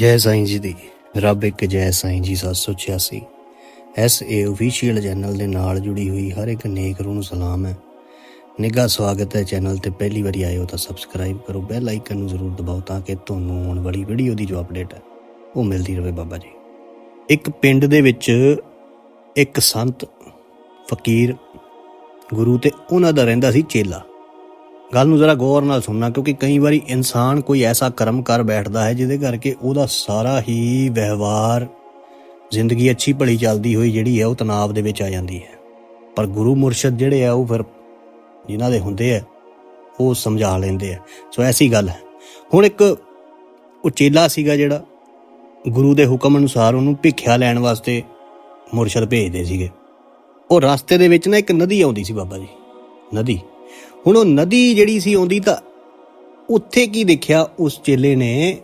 ਜੈ ਸਾਈਂ ਜੀ ਦੀ, ਰੱਬ ਇੱਕ ਜੈ ਸਾਈਂ ਜੀ 786 ਐਸ ਏ ਅਫੀਸ਼ੀਅਲ ਚੈਨਲ ਦੇ ਨਾਲ ਜੁੜੀ ਹੋਈ ਹਰ ਇੱਕ ਨੇਕ ਰੂਹ ਨੂੰ ਸਲਾਮ ਹੈ। ਨਿੱਘਾ ਸਵਾਗਤ ਹੈ ਚੈਨਲ ਤੇ ਪਹਿਲੀ ਵਾਰੀ ਆਏ ਹੋ ਤਾਂ ਸਬਸਕ੍ਰਾਈਬ ਕਰੋ ਬੈਲ ਆਈਕਨ ਨੂੰ ਜ਼ਰੂਰ ਦਬਾਓ ਤਾਂ ਕਿ ਤੁਹਾਨੂੰ ਆਉਣ ਵਾਲੀ ਵੀਡੀਓ ਦੀ ਜੋ ਅਪਡੇਟ ਹੈ, ਉਹ ਮਿਲਦੀ ਰਹੇ ਬਾਬਾ ਜੀ। ਇੱਕ ਪਿੰਡ ਦੇ ਵਿੱਚ ਇੱਕ ਸੰਤ, ਫਕੀਰ, ਗੁਰੂ ਤੇ ਉਹਨਾਂ ਦਾ ਰਹਿੰਦਾ ਸੀ ਚੇਲਾ। ਗੱਲ ਨੂੰ ਜ਼ਰਾ ਗੌਰ ਨਾਲ ਸੁਣਨਾ, ਕਿਉਂਕਿ ਕਈ ਵਾਰੀ ਇਨਸਾਨ ਕੋਈ ਐਸਾ ਕਰਮ ਕਰ ਬੈਠਦਾ ਹੈ, ਜਿਹਦੇ ਕਰਕੇ ਉਹਦਾ ਸਾਰਾ ਹੀ ਵਿਵਹਾਰ, ਜ਼ਿੰਦਗੀ ਅੱਛੀ ਭਲੀ ਚੱਲਦੀ ਹੋਈ ਜਿਹੜੀ ਹੈ, ਉਹ ਤਣਾਅ ਦੇ ਵਿੱਚ ਆ ਜਾਂਦੀ ਹੈ। ਪਰ ਗੁਰੂ ਮੁਰਸ਼ਿਦ ਜਿਹੜੇ ਆ, ਉਹ ਫਿਰ ਜਿਨ੍ਹਾਂ ਦੇ ਹੁੰਦੇ ਆ, ਉਹ ਸਮਝਾ ਲੈਂਦੇ ਆ। ਸੋ ਐਸੀ ਗੱਲ ਹੈ। ਹੁਣ ਇੱਕ ਉਹ ਚੇਲਾ ਸੀਗਾ ਜਿਹੜਾ, ਗੁਰੂ ਦੇ ਹੁਕਮ ਅਨੁਸਾਰ ਉਹਨੂੰ ਭਿੱਖਿਆ ਲੈਣ ਵਾਸਤੇ ਮੁਰਸ਼ਿਦ ਭੇਜਦੇ ਸੀਗੇ। ਉਹ ਰਸਤੇ ਦੇ ਵਿੱਚ ਨਾ ਇੱਕ ਨਦੀ ਆਉਂਦੀ ਸੀ ਬਾਬਾ ਜੀ, ਨਦੀ। ਹੁਣ ਉਹ ਨਦੀ ਜਿਹੜੀ ਸੀ ਆਉਂਦੀ ਤਾਂ ਉੱਥੇ ਕੀ ਦੇਖਿਆ? ਉਸ ਚੇਲੇ ਨੇ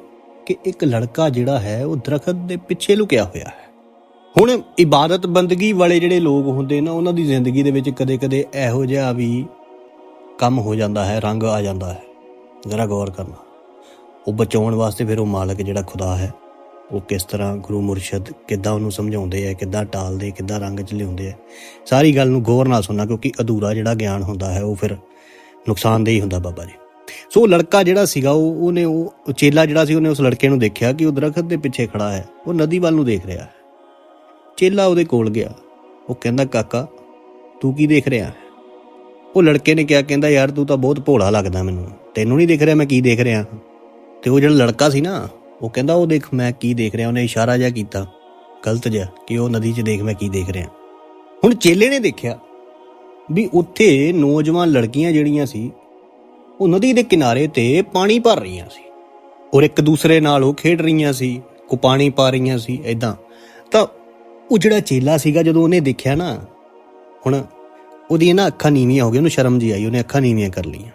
ਕਿ ਇੱਕ ਲੜਕਾ ਜਿਹੜਾ ਹੈ, ਉਹ ਦਰਖਤ ਦੇ ਪਿੱਛੇ ਲੁਕਿਆ ਹੋਇਆ ਹੈ। ਹੁਣ ਇਬਾਦਤ ਬੰਦਗੀ ਵਾਲੇ ਜਿਹੜੇ ਲੋਕ ਹੁੰਦੇ ਨਾ, ਉਹਨਾਂ ਦੀ ਜ਼ਿੰਦਗੀ ਦੇ ਵਿੱਚ ਕਦੇ-ਕਦੇ ਇਹੋ ਜਿਹਾ ਵੀ ਕੰਮ ਹੋ ਜਾਂਦਾ ਹੈ, ਰੰਗ ਆ ਜਾਂਦਾ ਹੈ। ਜ਼ਰਾ ਗੌਰ ਕਰਨਾ। ਉਹ ਬਚਾਉਣ ਵਾਸਤੇ ਫਿਰ ਉਹ ਮਾਲਕ ਜਿਹੜਾ ਖੁਦਾ ਹੈ, ਉਹ ਕਿਸ ਤਰ੍ਹਾਂ ਗੁਰੂ ਮੁਰਸ਼ਦ ਕਿੱਦਾਂ ਉਹਨੂੰ ਸਮਝਾਉਂਦੇ ਆ ਕਿੱਦਾਂ ਟਾਲਦੇ, ਕਿੱਦਾਂ ਰੰਗ ਚ ਲਿਆਉਂਦੇ ਆ ਸਾਰੀ ਗੱਲ ਨੂੰ ਗੌਰ ਨਾਲ ਸੁਣਨਾ, ਕਿਉਂਕਿ ਅਧੂਰਾ ਜਿਹੜਾ ਗਿਆਨ ਹੁੰਦਾ ਹੈ, ਉਹ ਫਿਰ ਨੁਕਸਾਨਦੇਹੀ ਹੁੰਦਾ ਬਾਬਾ ਜੀ। ਸੋ ਉਹ ਲੜਕਾ ਜਿਹੜਾ ਸੀਗਾ, ਉਹ, ਉਹਨੇ ਉਹ ਚੇਲਾ ਜਿਹੜਾ ਸੀ, ਉਹਨੇ ਉਸ ਲੜਕੇ ਨੂੰ ਦੇਖਿਆ ਕਿ ਉਹ ਦਰਖਤ ਦੇ ਪਿੱਛੇ ਖੜਾ ਹੈ। ਉਹ ਨਦੀ ਵੱਲ ਨੂੰ ਦੇਖ ਰਿਹਾ ਹੈ। ਚੇਲਾ ਉਹਦੇ ਕੋਲ ਗਿਆ। ਉਹ ਕਹਿੰਦਾ, ਕਾਕਾ, ਤੂੰ ਕੀ ਦੇਖ ਰਿਹਾ ਉਹ ਲੜਕੇ ਨੇ ਕਿਹਾ, ਕਹਿੰਦਾ, ਯਾਰ, ਤੂੰ ਤਾਂ ਬਹੁਤ ਭੋਲਾ ਲੱਗਦਾ ਮੈਨੂੰ। ਤੈਨੂੰ ਨਹੀਂ ਦਿਖ ਰਿਹਾ ਮੈਂ ਕੀ ਦੇਖ ਰਿਹਾ? ਤੇ ਉਹ ਜਿਹੜਾ ਲੜਕਾ ਸੀ ਨਾ, ਉਹ ਕਹਿੰਦਾ, ਉਹ ਦੇਖ, ਮੈਂ ਕੀ ਦੇਖ ਰਿਹਾ? ਉਹਨੇ ਇਸ਼ਾਰਾ ਜਿਹਾ ਕੀਤਾ। ਗਲਤ ਜਿਹਾ, ਕਿ ਉਹ ਨਦੀ 'ਚ ਦੇਖ ਮੈਂ ਕੀ ਦੇਖ ਰਿਹਾ? ਹੁਣ ਚੇਲੇ ਨੇ ਦੇਖਿਆ ਵੀ ਉੱਥੇ ਨੌਜਵਾਨ ਲੜਕੀਆਂ ਜਿਹੜੀਆਂ ਸੀ, ਉਹ ਨਦੀ ਦੇ ਕਿਨਾਰੇ ਤੇ ਪਾਣੀ ਭਰ ਰਹੀਆਂ ਸੀ। ਔਰ ਇੱਕ ਦੂਸਰੇ ਨਾਲ ਉਹ ਖੇਡ ਰਹੀਆਂ ਸੀ ਕੋ ਪਾਣੀ ਪਾ ਰਹੀਆਂ ਸੀ ਐਦਾਂ ਤਾਂ ਉਹ ਜਿਹੜਾ ਚੇਲਾ ਸੀਗਾ, ਜਦੋਂ ਉਹਨੇ ਦੇਖਿਆ ਨਾ, ਹੁਣ ਉਹਦੀਆਂ ਨਾ ਅੱਖਾਂ ਨੀਵੀਆਂ ਹੋ ਗਈਆਂ, ਉਹਨੂੰ ਸ਼ਰਮ ਜੀ ਆਈ, ਉਹਨੇ ਅੱਖਾਂ ਨੀਵੀਆਂ ਕਰ ਲਈਆਂ।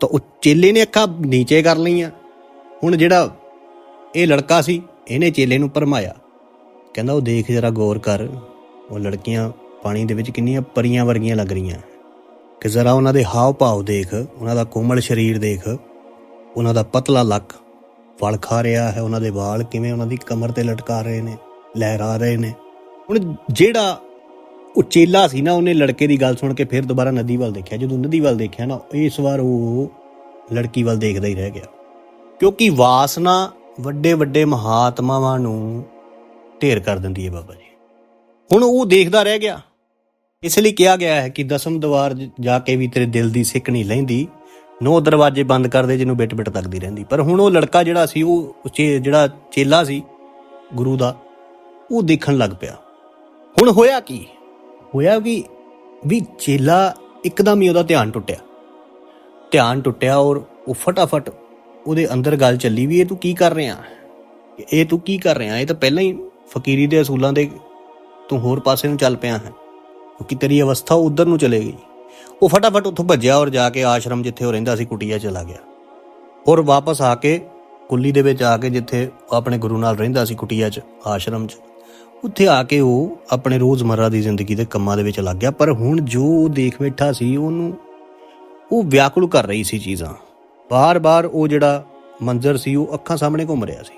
ਤਾਂ ਉਹ ਚੇਲੇ ਨੇ ਅੱਖਾਂ ਨੀਚੇ ਕਰ ਲਈਆਂ। ਹੁਣ ਜਿਹੜਾ ਇਹ ਲੜਕਾ ਸੀ, ਇਹਨੇ ਚੇਲੇ ਨੂੰ ਪਰਮਾਇਆ ਕਹਿੰਦਾ, ਉਹ ਦੇਖ, ਜਰਾ ਗੌਰ ਕਰ, ਉਹ ਲੜਕੀਆਂ ਪਾਣੀ ਦੇ ਵਿੱਚ ਕਿੰਨੀਆਂ ਪਰੀਆਂ ਵਰਗੀਆਂ ਲੱਗ ਰਹੀਆਂ। ਕਿ ਜ਼ਰਾ ਉਹਨਾਂ ਦੇ ਹਾਵ ਭਾਵ ਦੇਖ, ਉਹਨਾਂ ਦਾ ਕੋਮਲ ਸਰੀਰ ਦੇਖ, ਉਹਨਾਂ ਦਾ ਪਤਲਾ ਲੱਕ ਵਲ ਖਾ ਰਿਹਾ ਹੈ ਉਹਨਾਂ ਦੇ ਵਾਲ ਕਿਵੇਂ ਉਹਨਾਂ ਦੀ ਕਮਰ ਤੇ ਲਟਕਾ ਰਹੇ ਨੇ, ਲਹਿਰਾ ਰਹੇ ਨੇ। ਹੁਣ ਜਿਹੜਾ ਉਹ ਚੇਲਾ ਸੀ ਨਾ, ਉਹਨੇ ਲੜਕੇ ਦੀ ਗੱਲ ਸੁਣ ਕੇ ਫਿਰ ਦੁਬਾਰਾ ਨਦੀ ਵੱਲ ਦੇਖਿਆ। ਜਦੋਂ ਨਦੀ ਵੱਲ ਦੇਖਿਆ ਨਾ, ਇਸ ਵਾਰ ਉਹ ਲੜਕੀ ਵੱਲ ਦੇਖਦਾ ਹੀ ਰਹਿ ਗਿਆ। ਕਿਉਂਕਿ ਵਾਸਨਾ ਵੱਡੇ ਵੱਡੇ ਮਹਾਤਮਾਵਾਂ ਨੂੰ ਢੇਰ ਕਰ ਦਿੰਦੀ ਹੈ ਬਾਬਾ ਜੀ। ਹੁਣ ਉਹ ਦੇਖਦਾ ਰਹਿ ਗਿਆ। ਇਸ ਲਈ ਕਿਹਾ ਗਿਆ ਹੈ ਕਿ ਦਸਮ ਦਵਾਰ ਜਾ ਕੇ ਵੀ ਤੇਰੇ ਦਿਲ ਦੀ ਸਿੱਕ ਨਹੀਂ ਲੈਂਦੀ, ਨੌ ਦਰਵਾਜ਼ੇ ਬੰਦ ਕਰਦੇ ਜਿਹਨੂੰ ਬਿਟ ਬਿਟ ਤੱਕਦੀ ਰਹਿੰਦੀ। ਪਰ ਹੁਣ ਉਹ ਲੜਕਾ ਜਿਹੜਾ ਸੀ ਉਹ ਉਹ ਚੇ- ਜਿਹੜਾ ਚੇਲਾ ਸੀ, ਗੁਰੂ ਦਾ, ਉਹ ਦੇਖਣ ਲੱਗ ਪਿਆ। ਹੁਣ ਹੋਇਆ ਕੀ? ਹੋਇਆ ਵੀ ਵੀ ਚੇਲਾ ਇੱਕਦਮ ਹੀ ਉਹਦਾ ਧਿਆਨ ਟੁੱਟਿਆ। ਧਿਆਨ ਟੁੱਟਿਆ ਔਰ ਉਹ ਫਟਾਫਟ ਉਹਦੇ ਅੰਦਰ ਗੱਲ ਚੱਲੀ ਵੀ ਇਹ ਤੂੰ ਕੀ ਕਰ ਰਿਹਾ? ਇਹ ਤੂੰ ਕੀ ਕਰ ਰਿਹਾ? ਇਹ ਤਾਂ ਪਹਿਲਾਂ ਹੀ ਫਕੀਰੀ ਦੇ ਅਸੂਲਾਂ ਦੇ ਤੂੰ ਹੋਰ ਪਾਸੇ ਨੂੰ ਚੱਲ ਪਿਆ ਹੈ। ਕਿਉਂਕਿ ਤੇਰੀ ਅਵਸਥਾ ਉਧਰ ਨੂੰ ਚਲੇ ਗਈ। ਉਹ ਫਟਾਫਟ ਉੱਥੋਂ ਭੱਜਿਆ ਔਰ ਜਾ ਕੇ ਆਸ਼ਰਮ ਜਿੱਥੇ ਉਹ ਰਹਿੰਦਾ ਸੀ, ਕੁਟੀਆ ਚਲਾ ਗਿਆ। ਔਰ ਵਾਪਸ ਆ ਕੇ ਕੁੱਲੀ ਦੇ ਵਿੱਚ ਆ ਕੇ ਜਿੱਥੇ ਆਪਣੇ ਗੁਰੂ ਨਾਲ ਰਹਿੰਦਾ ਸੀ, ਕੁਟੀਆ 'ਚ, ਆਸ਼ਰਮ 'ਚ। ਉੱਥੇ ਆ ਕੇ ਉਹ ਆਪਣੇ ਰੋਜ਼ਮਰਰਾ ਦੀ ਜ਼ਿੰਦਗੀ ਦੇ ਕੰਮਾਂ ਦੇ ਵਿੱਚ ਲੱਗ ਗਿਆ। ਪਰ ਹੁਣ ਜੋ ਉਹ ਦੇਖ ਬੈਠਾ ਸੀ, ਉਹਨੂੰ ਉਹ ਵਿਆਕੁਲ ਕਰ ਰਹੀ ਸੀ ਚੀਜ਼ਾਂ। ਬਾਰ-ਬਾਰ ਉਹ ਜਿਹੜਾ ਮੰਜ਼ਰ ਸੀ, ਉਹ ਅੱਖਾਂ ਸਾਹਮਣੇ ਘੁੰਮ ਰਿਹਾ ਸੀ।